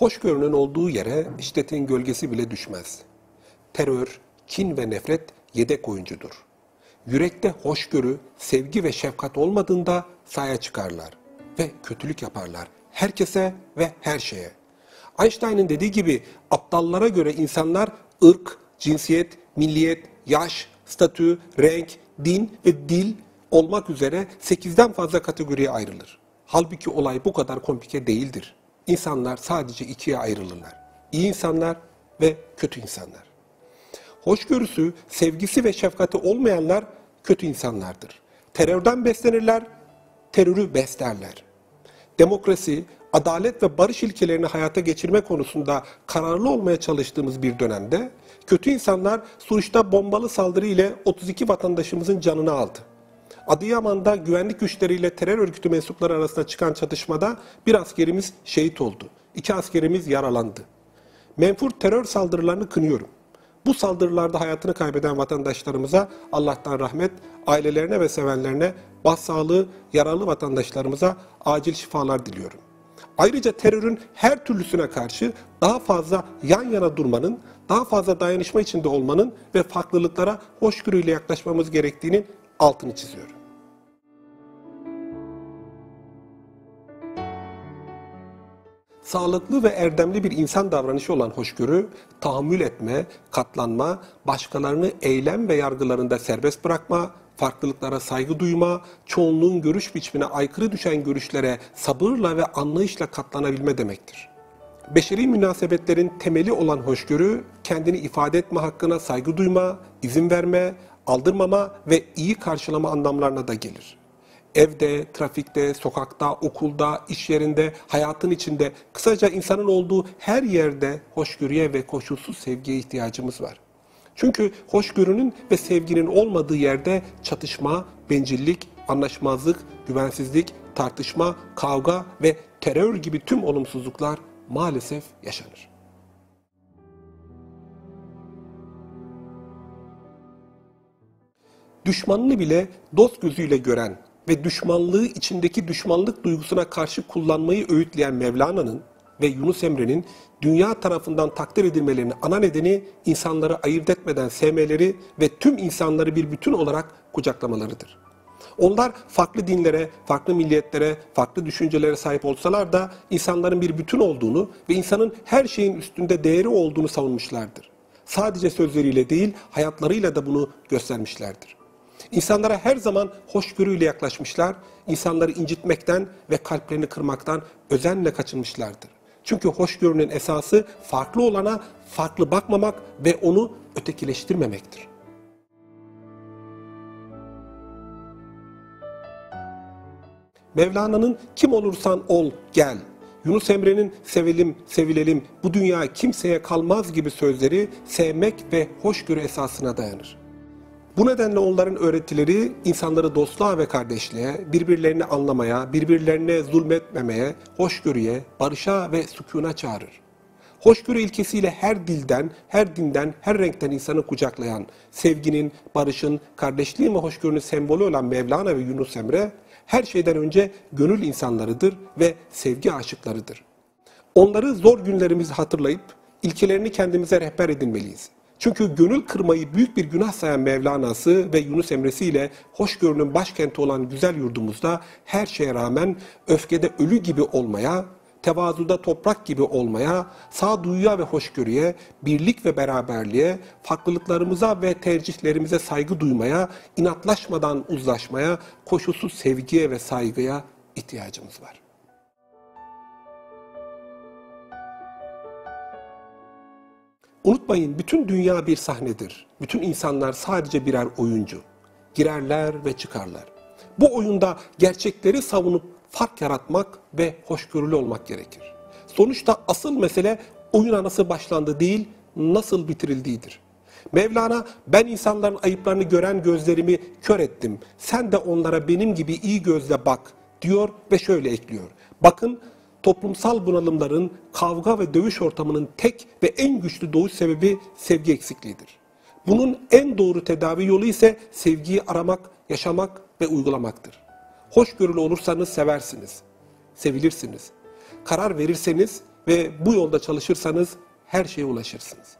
Hoşgörünün olduğu yere şiddetin gölgesi bile düşmez. Terör, kin ve nefret yedek oyuncudur. Yürekte hoşgörü, sevgi ve şefkat olmadığında sahaya çıkarlar ve kötülük yaparlar. Herkese ve her şeye. Einstein'ın dediği gibi aptallara göre insanlar ırk, cinsiyet, milliyet, yaş, statü, renk, din ve dil olmak üzere 8'den fazla kategoriye ayrılır. Halbuki olay bu kadar komplike değildir. İnsanlar sadece ikiye ayrılırlar. İyi insanlar ve kötü insanlar. Hoşgörüsü, sevgisi ve şefkati olmayanlar kötü insanlardır. Terörden beslenirler, terörü beslerler. Demokrasi, adalet ve barış ilkelerini hayata geçirme konusunda kararlı olmaya çalıştığımız bir dönemde kötü insanlar Suruç'ta bombalı saldırı ile 32 vatandaşımızın canını aldı. Adıyaman'da güvenlik güçleriyle terör örgütü mensupları arasında çıkan çatışmada bir askerimiz şehit oldu. İki askerimiz yaralandı. Menfur terör saldırılarını kınıyorum. Bu saldırılarda hayatını kaybeden vatandaşlarımıza Allah'tan rahmet, ailelerine ve sevenlerine başsağlığı, yaralı vatandaşlarımıza acil şifalar diliyorum. Ayrıca terörün her türlüsüne karşı daha fazla yan yana durmanın, daha fazla dayanışma içinde olmanın ve farklılıklara hoşgörüyle yaklaşmamız gerektiğinin altını çiziyorum. Sağlıklı ve erdemli bir insan davranışı olan hoşgörü, tahammül etme, katlanma, başkalarını eylem ve yargılarında serbest bırakma, farklılıklara saygı duyma, çoğunluğun görüş biçimine aykırı düşen görüşlere sabırla ve anlayışla katlanabilme demektir. Beşeri münasebetlerin temeli olan hoşgörü, kendini ifade etme hakkına saygı duyma, izin verme, aldırmama ve iyi karşılama anlamlarına da gelir. Evde, trafikte, sokakta, okulda, iş yerinde, hayatın içinde, kısaca insanın olduğu her yerde hoşgörüye ve koşulsuz sevgiye ihtiyacımız var. Çünkü hoşgörünün ve sevginin olmadığı yerde çatışma, bencillik, anlaşmazlık, güvensizlik, tartışma, kavga ve terör gibi tüm olumsuzluklar maalesef yaşanır. Düşmanını bile dost gözüyle gören ve düşmanlığı içindeki düşmanlık duygusuna karşı kullanmayı öğütleyen Mevlana'nın ve Yunus Emre'nin dünya tarafından takdir edilmelerinin ana nedeni insanları ayırt etmeden sevmeleri ve tüm insanları bir bütün olarak kucaklamalarıdır. Onlar farklı dinlere, farklı milliyetlere, farklı düşüncelere sahip olsalar da insanların bir bütün olduğunu ve insanın her şeyin üstünde değeri olduğunu savunmuşlardır. Sadece sözleriyle değil, hayatlarıyla da bunu göstermişlerdir. İnsanlara her zaman hoşgörüyle yaklaşmışlar, insanları incitmekten ve kalplerini kırmaktan özenle kaçınmışlardır. Çünkü hoşgörünün esası farklı olana farklı bakmamak ve onu ötekileştirmemektir. Mevlana'nın kim olursan ol gel, Yunus Emre'nin sevelim, sevilelim, bu dünya kimseye kalmaz gibi sözleri sevmek ve hoşgörü esasına dayanır. Bu nedenle onların öğretileri insanları dostluğa ve kardeşliğe, birbirlerini anlamaya, birbirlerine zulmetmemeye, hoşgörüye, barışa ve sükuna çağırır. Hoşgörü ilkesiyle her dilden, her dinden, her renkten insanı kucaklayan, sevginin, barışın, kardeşliğin ve hoşgörünün sembolü olan Mevlana ve Yunus Emre, her şeyden önce gönül insanlarıdır ve sevgi aşıklarıdır. Onları zor günlerimizi hatırlayıp, ilkelerini kendimize rehber edinmeliyiz. Çünkü gönül kırmayı büyük bir günah sayan Mevlana'sı ve Yunus Emre'si ile hoşgörünün başkenti olan güzel yurdumuzda her şeye rağmen öfkede ölü gibi olmaya, tevazuda toprak gibi olmaya, sağduyuya ve hoşgörüye, birlik ve beraberliğe, farklılıklarımıza ve tercihlerimize saygı duymaya, inatlaşmadan uzlaşmaya, koşulsuz sevgiye ve saygıya ihtiyacımız var. Unutmayın bütün dünya bir sahnedir. Bütün insanlar sadece birer oyuncu. Girerler ve çıkarlar. Bu oyunda gerçekleri savunup fark yaratmak ve hoşgörülü olmak gerekir. Sonuçta asıl mesele oyuna nasıl başlandı değil, nasıl bitirildiğidir. Mevlana ben insanların ayıplarını gören gözlerimi kör ettim. Sen de onlara benim gibi iyi gözle bak diyor ve şöyle ekliyor. Bakın toplumsal bunalımların, kavga ve dövüş ortamının tek ve en güçlü doğuş sebebi sevgi eksikliğidir. Bunun en doğru tedavi yolu ise sevgiyi aramak, yaşamak ve uygulamaktır. Hoşgörülü olursanız seversiniz, sevilirsiniz. Karar verirseniz Ve bu yolda çalışırsanız her şeye ulaşırsınız.